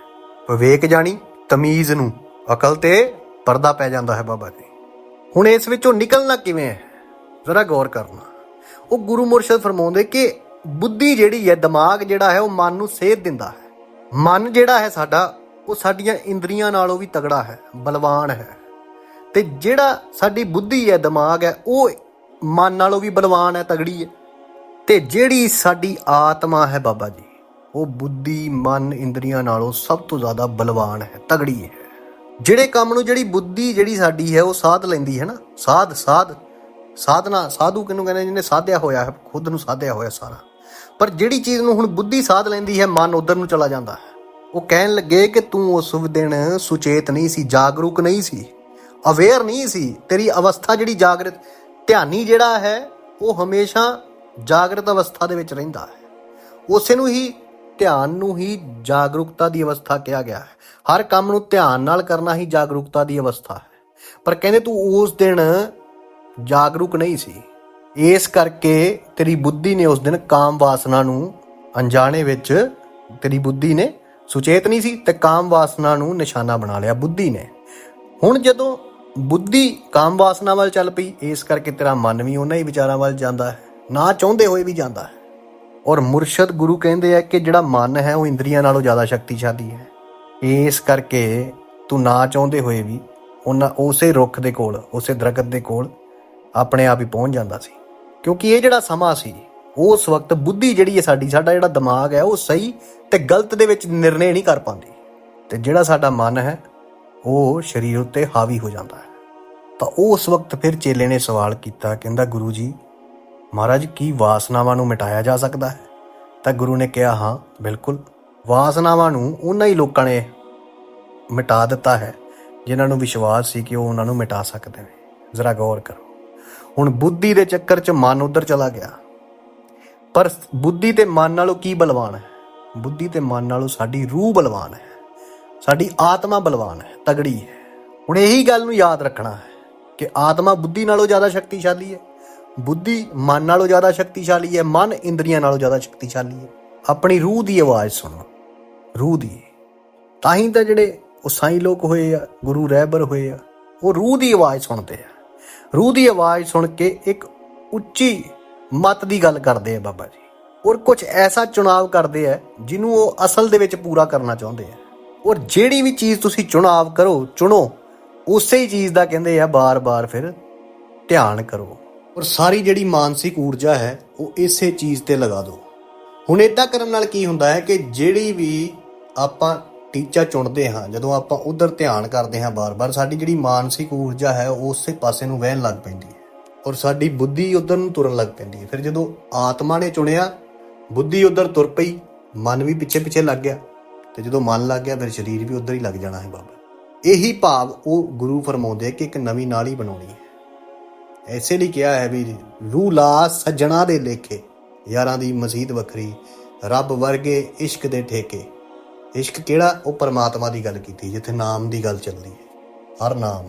ਵਿਵੇਕ ਜਾਣੀ ਤਮੀਜ਼ ਨੂੰ, ਅਕਲ ਤੇ ਪਰਦਾ ਪੈ ਜਾਂਦਾ ਹੈ ਬਾਬਾ ਜੀ। ਹੁਣ ਇਸ ਵਿੱਚੋਂ ਨਿਕਲਣਾ ਕਿਵੇਂ ਹੈ? ਜ਼ਰਾ ਗੌਰ ਕਰਨਾ। ਉਹ ਗੁਰੂ ਮੁਰਸ਼ਦ ਫਰਮਾਉਂਦੇ ਕਿ ਬੁੱਧੀ ਜਿਹੜੀ ਹੈ, ਦਿਮਾਗ ਜਿਹੜਾ ਹੈ, ਉਹ ਮਨ ਨੂੰ ਸੇਧ ਦਿੰਦਾ ਹੈ। ਮਨ ਜਿਹੜਾ ਹੈ ਸਾਡਾ ਉਹ ਸਾਡੀਆਂ ਇੰਦਰੀਆਂ ਨਾਲੋਂ ਵੀ ਤਗੜਾ ਹੈ, ਬਲਵਾਨ ਹੈ। ਤੇ ਜਿਹੜਾ ਸਾਡੀ ਬੁੱਧੀ ਹੈ, ਦਿਮਾਗ ਹੈ, ਉਹ ਮਨ ਨਾਲੋਂ ਵੀ ਬਲਵਾਨ ਹੈ, ਤਗੜੀ ਹੈ। ਤੇ ਜਿਹੜੀ ਸਾਡੀ ਆਤਮਾ ਹੈ ਬਾਬਾ ਜੀ, ਉਹ ਬੁੱਧੀ, ਮਨ, ਇੰਦਰੀਆਂ ਨਾਲੋਂ ਸਭ ਤੋਂ ਜ਼ਿਆਦਾ ਬਲਵਾਨ ਹੈ, ਤਗੜੀ ਹੈ। ਜਿਹੜੇ ਕੰਮ ਨੂੰ ਜਿਹੜੀ ਬੁੱਧੀ ਜਿਹੜੀ ਸਾਡੀ ਹੈ, ਉਹ ਸਾਧ ਲੈਂਦੀ ਹੈ ਨਾ, ਸਾਧ ਸਾਧ, ਸਾਧਨਾ, ਸਾਧੂ ਕਿਹਨੂੰ ਕਹਿੰਦੇ ਜਿਹਨੇ ਸਾਧਿਆ ਹੋਇਆ ਹੈ, ਖੁਦ ਨੂੰ ਸਾਧਿਆ ਹੋਇਆ ਸਾਰਾ। ਪਰ ਜਿਹੜੀ ਚੀਜ਼ ਨੂੰ ਹੁਣ ਬੁੱਧੀ ਸਾਧ ਲੈਂਦੀ ਹੈ, ਮਨ ਉਧਰ ਨੂੰ ਚਲਾ ਜਾਂਦਾ ਹੈ। ਉਹ ਕਹਿਣ ਲੱਗੇ ਕਿ ਤੂੰ ਉਸ ਦਿਨ ਸੁਚੇਤ ਨਹੀਂ ਸੀ, ਜਾਗਰੂਕ ਨਹੀਂ ਸੀ ਅਵੇਅਰ ਨਹੀਂ ਸੀ। ਤੇਰੀ ਅਵਸਥਾ ਜਿਹੜੀ ਜਾਗਰਤ, ਧਿਆਨੀ ਜਿਹੜਾ ਹੈ, ਉਹ ਹਮੇਸ਼ਾ ਜਾਗਰਤ ਅਵਸਥਾ ਦੇ ਵਿੱਚ ਰਹਿੰਦਾ ਹੈ। ਉਸੇ ਨੂੰ ਹੀ ਧਿਆਨ ਨੂੰ ਹੀ ਜਾਗਰੂਕਤਾ ਦੀ ਅਵਸਥਾ ਕਿਹਾ ਗਿਆ ਹੈ। ਹਰ ਕੰਮ ਨੂੰ ਧਿਆਨ ਨਾਲ ਕਰਨਾ ਹੀ ਜਾਗਰੂਕਤਾ ਦੀ ਅਵਸਥਾ ਹੈ। ਪਰ ਕਹਿੰਦੇ ਤੂੰ ਉਸ ਦਿਨ ਜਾਗਰੂਕ ਨਹੀਂ ਸੀ। ਇਸ ਕਰਕੇ ਤੇਰੀ ਬੁੱਧੀ ਨੇ ਉਸ ਦਿਨ ਕਾਮ ਵਾਸਨਾ ਨੂੰ ਅਣਜਾਣੇ ਵਿੱਚ, ਤੇਰੀ ਬੁੱਧੀ ਨੇ ਸੁਚੇਤ ਨਹੀਂ ਸੀ ਤੇ ਕਾਮ ਵਾਸਨਾ ਨੂੰ ਨਿਸ਼ਾਨਾ ਬਣਾ ਲਿਆ ਬੁੱਧੀ ਨੇ। ਹੁਣ ਜਦੋਂ ਬੁੱਧੀ ਕਾਮ ਵਾਸਨਾ ਵੱਲ ਚੱਲ ਪਈ, ਇਸ ਕਰਕੇ ਤੇਰਾ ਮਨ ਵੀ ਉਹਨਾਂ ਹੀ ਵਿਚਾਰਾਂ ਵੱਲ ਜਾਂਦਾ ਹੈ, ਨਾ ਚਾਹੁੰਦੇ ਹੋਏ ਵੀ ਜਾਂਦਾ ਹੈ। ਔਰ ਮੁਰਸ਼ਦ ਗੁਰੂ ਕਹਿੰਦੇ ਆ ਕਿ ਜਿਹੜਾ ਮਨ ਹੈ ਉਹ ਇੰਦਰੀਆਂ ਨਾਲੋਂ ਜ਼ਿਆਦਾ ਸ਼ਕਤੀਸ਼ਾਲੀ ਹੈ। ਇਸ ਕਰਕੇ ਤੂੰ ਨਾ ਚਾਹੁੰਦੇ ਹੋਏ ਵੀ ਉਹਨਾਂ ਉਸੇ ਰੁੱਖ ਦੇ ਕੋਲ, ਉਸੇ ਦਰਖਤ ਦੇ ਕੋਲ ਆਪਣੇ ਆਪ ਹੀ ਪਹੁੰਚ ਜਾਂਦਾ ਸੀ। ਕਿਉਂਕਿ ਇਹ ਜਿਹੜਾ ਸਮਾਂ ਸੀ ਉਸ ਵਕਤ ਬੁੱਧੀ ਜਿਹੜੀ ਹੈ ਸਾਡੀ, ਸਾਡਾ ਜਿਹੜਾ ਦਿਮਾਗ ਹੈ, ਉਹ ਸਹੀ ਤੇ ਗਲਤ ਦੇ ਵਿੱਚ ਨਿਰਣੇ ਨਹੀਂ ਕਰ ਪਾਉਂਦੀ। ਤੇ ਜਿਹੜਾ ਸਾਡਾ ਮਨ ਹੈ, ਉਹ ਸਰੀਰ ਉੱਤੇ ਹਾਵੀ ਹੋ ਜਾਂਦਾ ਹੈ। ਤਾਂ ਉਸ ਵਕਤ ਫਿਰ ਚੇਲੇ ਨੇ ਸਵਾਲ ਕੀਤਾ, ਕਹਿੰਦਾ, ਗੁਰੂ ਜੀ, ਮਹਾਰਾਜ, ਕੀ ਵਾਸਨਾਵਾਂ ਨੂੰ ਮਿਟਾਇਆ ਜਾ ਸਕਦਾ ਹੈ? ਤਾਂ ਗੁਰੂ ਨੇ ਕਿਹਾ, ਹਾਂ, ਬਿਲਕੁਲ। ਵਾਸਨਾਵਾਂ ਨੂੰ ਉਹਨਾਂ ਹੀ ਲੋਕਾਂ ਨੇ ਮਿਟਾ ਦਿੱਤਾ ਹੈ, ਜਿਨ੍ਹਾਂ ਨੂੰ ਵਿਸ਼ਵਾਸ ਸੀ ਕਿ ਉਹ ਉਹਨਾਂ ਨੂੰ ਮਿਟਾ ਸਕਦੇ ਨੇ। ਜ਼ਰਾ ਗੌਰ ਕਰੋ। ਹੁਣ ਬੁੱਧੀ ਦੇ ਚੱਕਰ 'ਚ ਮਨ ਉਧਰ ਚਲਾ ਗਿਆ। ਪਰ ਬੁੱਧੀ ਤੇ ਮਨ ਨਾਲੋਂ ਕੀ ਬਲਵਾਨ ਹੈ? ਬੁੱਧੀ ਤੇ ਮਨ ਨਾਲੋਂ ਸਾਡੀ ਰੂਹ ਬਲਵਾਨ ਹੈ। ਸਾਡੀ ਆਤਮਾ ਬਲਵਾਨ ਹੈ, ਤਗੜੀ ਹੈ। ਹੁਣ ਇਹੀ ਗੱਲ ਨੂੰ ਯਾਦ ਰੱਖਣਾ ਹੈ ਕਿ ਆਤਮਾ ਬੁੱਧੀ ਨਾਲੋਂ ਜ਼ਿਆਦਾ ਸ਼ਕਤੀਸ਼ਾਲੀ ਹੈ, ਬੁੱਧੀ ਮਨ ਨਾਲੋਂ ਜ਼ਿਆਦਾ ਸ਼ਕਤੀਸ਼ਾਲੀ ਹੈ, ਮਨ ਇੰਦਰੀਆਂ ਨਾਲੋਂ ਜ਼ਿਆਦਾ ਸ਼ਕਤੀਸ਼ਾਲੀ ਹੈ। ਆਪਣੀ ਰੂਹ ਦੀ ਆਵਾਜ਼ ਸੁਣੋ, ਰੂਹ ਦੀ। ਤਾਂ ਹੀ ਤਾਂ ਜਿਹੜੇ ਉਹ ਸਾਈਂ ਲੋਕ ਹੋਏ ਆ, ਗੁਰੂ ਰਹਿਬਰ ਹੋਏ ਆ, ਉਹ ਰੂਹ ਦੀ ਆਵਾਜ਼ ਸੁਣਦੇ ਆ। ਰੂਹ ਦੀ ਆਵਾਜ਼ ਸੁਣ ਕੇ ਇੱਕ ਉੱਚੀ ਮਤ ਦੀ ਗੱਲ ਕਰਦੇ ਆ ਬਾਬਾ ਜੀ। ਔਰ ਕੁਝ ਐਸਾ ਚੁਣਾਵ ਕਰਦੇ ਆ ਜਿਹਨੂੰ ਉਹ ਅਸਲ ਦੇ ਵਿੱਚ ਪੂਰਾ ਕਰਨਾ ਚਾਹੁੰਦੇ ਆ। ਔਰ ਜਿਹੜੀ ਵੀ ਚੀਜ਼ ਤੁਸੀਂ ਚੁਣਾਵ ਕਰੋ, ਚੁਣੋ, ਉਸੇ ਹੀ ਚੀਜ਼ ਦਾ ਕਹਿੰਦੇ ਆ ਬਾਰ-ਬਾਰ ਫਿਰ ਧਿਆਨ ਕਰੋ। ਔਰ ਸਾਰੀ ਜਿਹੜੀ ਮਾਨਸਿਕ ਊਰਜਾ ਹੈ, ਉਹ ਇਸੇ ਚੀਜ਼ ਤੇ ਲਗਾ ਦਿਓ। ਹੁਣ ਇਦਾਂ ਕਰਨ ਨਾਲ ਕੀ ਹੁੰਦਾ ਹੈ ਕਿ ਜਿਹੜੀ ਵੀ ਆਪਾਂ ਟੀਚਾ ਚੁਣਦੇ ਹਾਂ, ਜਦੋਂ ਆਪਾਂ ਉਧਰ ਧਿਆਨ ਕਰਦੇ ਹਾਂ ਬਾਰ-ਬਾਰ, ਸਾਡੀ ਜਿਹੜੀ ਮਾਨਸਿਕ ਊਰਜਾ ਹੈ, ਉਹ ਉਸੇ ਪਾਸੇ ਨੂੰ ਵਹਿਣ ਲੱਗ ਪੈਂਦੀ ਹੈ। ਔਰ ਸਾਡੀ ਬੁੱਧੀ ਉਧਰ ਨੂੰ ਤੁਰਨ ਲੱਗ ਪੈਂਦੀ ਹੈ। ਫਿਰ ਜਦੋਂ ਆਤਮਾ ਨੇ ਚੁਣਿਆ, ਬੁੱਧੀ ਉਧਰ ਤੁਰ ਪਈ, ਮਨ ਵੀ ਪਿੱਛੇ-ਪਿੱਛੇ ਲੱਗ ਗਿਆ। ਤੇ ਜਦੋਂ ਮਨ ਲੱਗ ਗਿਆ, ਫਿਰ ਸਰੀਰ ਵੀ ਉਧਰ ਹੀ ਲੱਗ ਜਾਣਾ ਹੈ ਬਾਬਾ। ਇਹੀ ਭਾਵ ਉਹ ਗੁਰੂ ਫਰਮਾਉਂਦੇ ਕਿ ਇੱਕ ਨਵੀਂ ਨਾਲੀ ਬਣਾਉਣੀ ਹੈ। ਐਸੇ ਲਈ ਕਿਹਾ ਹੈ ਵੀ ਲੂ ਲਾ ਸੱਜਣਾ ਦੇ ਲੇਖੇ, ਯਾਰਾਂ ਦੀ ਮਸਜਿਦ ਵੱਖਰੀ, ਰੱਬ ਵਰਗੇ ਇਸ਼ਕ ਦੇ ਠੇਕੇ। ਇਸ਼ਕ ਕਿਹੜਾ? ਉਹ ਪਰਮਾਤਮਾ ਦੀ ਗੱਲ ਕੀਤੀ, ਜਿੱਥੇ ਨਾਮ ਦੀ ਗੱਲ ਚੱਲਦੀ ਹੈ। ਹਰ ਨਾਮ।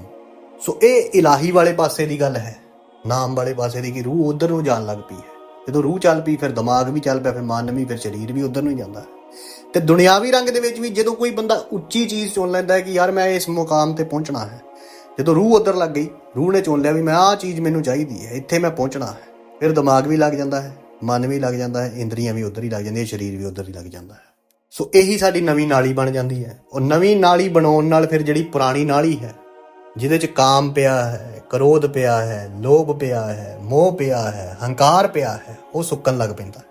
ਸੋ ਇਹ ਇਲਾਹੀ ਵਾਲੇ ਪਾਸੇ ਦੀ ਗੱਲ ਹੈ। ਨਾਮ ਵਾਲੇ ਪਾਸੇ ਦੀ ਕਿ ਰੂਹ ਉਧਰ ਨੂੰ ਜਾਣ ਲੱਗ ਪਈ ਹੈ। ਜਦੋਂ ਰੂਹ ਚੱਲ ਪਈ, ਫਿਰ ਦਿਮਾਗ ਵੀ ਚੱਲ ਪਿਆ, ਫਿਰ ਮਨ ਵੀ, ਫਿਰ ਸਰੀਰ ਵੀ ਉਧਰ ਨੂੰ ਹੀ ਜਾਂਦਾ ਹੈ। ਤੇ ਦੁਨਿਆਵੀ ਰੰਗ ਦੇ ਵਿੱਚ ਵੀ ਜਦੋਂ ਕੋਈ ਬੰਦਾ ਉੱਚੀ ਚੀਜ਼ ਚੁਣ ਲੈਂਦਾ ਹੈ ਕਿ ਯਾਰ ਮੈਂ ਇਸ ਮੁਕਾਮ ਤੇ ਪਹੁੰਚਣਾ ਹੈ, ਜਦੋਂ ਰੂਹ ਉਧਰ ਲੱਗ ਗਈ, ਰੂਹ ਨੇ ਚੁਣ ਲਿਆ ਵੀ ਮੈਂ ਆਹ ਚੀਜ਼ ਮੈਨੂੰ ਚਾਹੀਦੀ ਹੈ, ਇੱਥੇ ਮੈਂ ਪਹੁੰਚਣਾ ਹੈ। ਫਿਰ ਦਿਮਾਗ ਵੀ ਲੱਗ ਜਾਂਦਾ ਹੈ, ਮਨ ਵੀ ਲੱਗ ਜਾਂਦਾ ਹੈ, ਇੰਦਰੀਆਂ ਵੀ ਉਧਰ ਹੀ ਲੱਗ ਜਾਂਦੀਆਂ, ਸਰੀਰ ਵੀ ਉਧਰ ਹੀ ਲੱਗ ਜਾਂਦਾ ਹੈ। ਸੋ ਇਹੀ ਸਾਡੀ ਨਵੀਂ ਨਾਲੀ ਬਣ ਜਾਂਦੀ ਹੈ। ਉਹ ਨਵੀਂ ਨਾਲੀ ਬਣਾਉਣ ਨਾਲ ਫਿਰ ਜਿਹੜੀ ਪੁਰਾਣੀ ਨਾਲੀ ਹੈ ਜਿਹਦੇ ਚ ਕਾਮ ਪਿਆ ਹੈ, ਕ੍ਰੋਧ ਪਿਆ ਹੈ, ਲੋਭ ਪਿਆ ਹੈ, ਮੋਹ ਪਿਆ ਹੈ, ਹੰਕਾਰ ਪਿਆ ਹੈ, ਉਹ ਸੁੱਕਣ ਲੱਗ ਪੈਂਦਾ।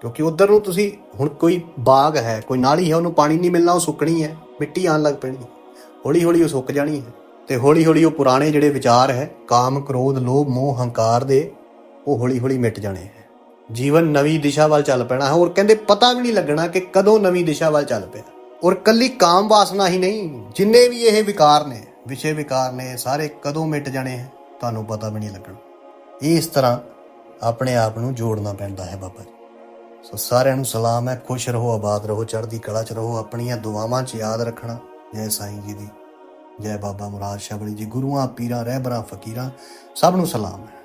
ਕਿਉਂਕਿ ਉਧਰ ਨੂੰ ਤੁਸੀਂ, ਹੁਣ ਕੋਈ ਬਾਗ ਹੈ, ਕੋਈ ਨਾਲੀ ਹੈ, ਉਹਨੂੰ ਪਾਣੀ ਨਹੀਂ ਮਿਲਣਾ, ਉਹ ਸੁੱਕਣੀ ਹੈ, ਮਿੱਟੀ ਆਣ ਲੱਗ ਪੈਣੀ ਹੌਲੀ ਹੌਲੀ ਉਹ ਸੁੱਕ ਜਾਣੀ ਹੈ। ਤੇ ਹੌਲੀ ਹੌਲੀ ਉਹ ਪੁਰਾਣੇ ਜਿਹੜੇ ਵਿਚਾਰ ਹੈ, ਕਾਮ, ਕ੍ਰੋਧ, ਲੋਭ, ਮੋਹ, ਹੰਕਾਰ ਦੇ, ਉਹ ਹੌਲੀ ਹੌਲੀ ਮਿਟ ਜਾਣੇ ਹੈ। ਜੀਵਨ ਨਵੀਂ ਦਿਸ਼ਾ ਵੱਲ ਚੱਲ ਪੈਣਾ ਹੈ ਔਰ ਕਹਿੰਦੇ ਪਤਾ ਵੀ ਨਹੀਂ ਲੱਗਣਾ ਕਿ ਕਦੋਂ ਨਵੀਂ ਦਿਸ਼ਾ ਵੱਲ ਚੱਲ ਪਿਆ। ਔਰ ਕੱਲੀ ਕਾਮ ਵਾਸਨਾ ਹੀ ਨਹੀਂ, ਜਿੰਨੇ ਵੀ ਇਹ ਵਿਕਾਰ ਨੇ ਵਿਸ਼ੇ ਵਿਕਾਰ ਨੇ ਸਾਰੇ ਕਦੋਂ ਮਿਟ ਜਾਣੇ ਹੈ ਤੁਹਾਨੂੰ ਪਤਾ ਵੀ ਨਹੀਂ ਲੱਗਣਾ। ਇਸ ਤਰ੍ਹਾਂ ਆਪਣੇ ਆਪ ਨੂੰ ਜੋੜਨਾ ਪੈਂਦਾ ਹੈ ਬਾਬਾ ਜੀ। ਸੋ ਸਾਰਿਆਂ ਨੂੰ ਸਲਾਮ ਹੈ, ਖੁਸ਼ ਰਹੋ, ਆਬਾਦ ਰਹੋ, ਚੜ੍ਹਦੀ ਕਲਾ ਚ ਰਹੋ, ਆਪਣੀਆਂ ਦੁਆਵਾਂ 'ਚ ਯਾਦ ਰੱਖਣਾ। ਜੈ ਸਾਈਂ ਜੀ ਦੀ, ਜੈ ਬਾਬਾ ਮੁਰਾਦ ਸ਼ਾਹ ਜੀ, ਗੁਰੂਆਂ, ਪੀਰਾਂ, ਰਹਿਬਰਾਂ, ਫਕੀਰਾਂ, ਸਭ ਨੂੰ ਸਲਾਮ ਹੈ।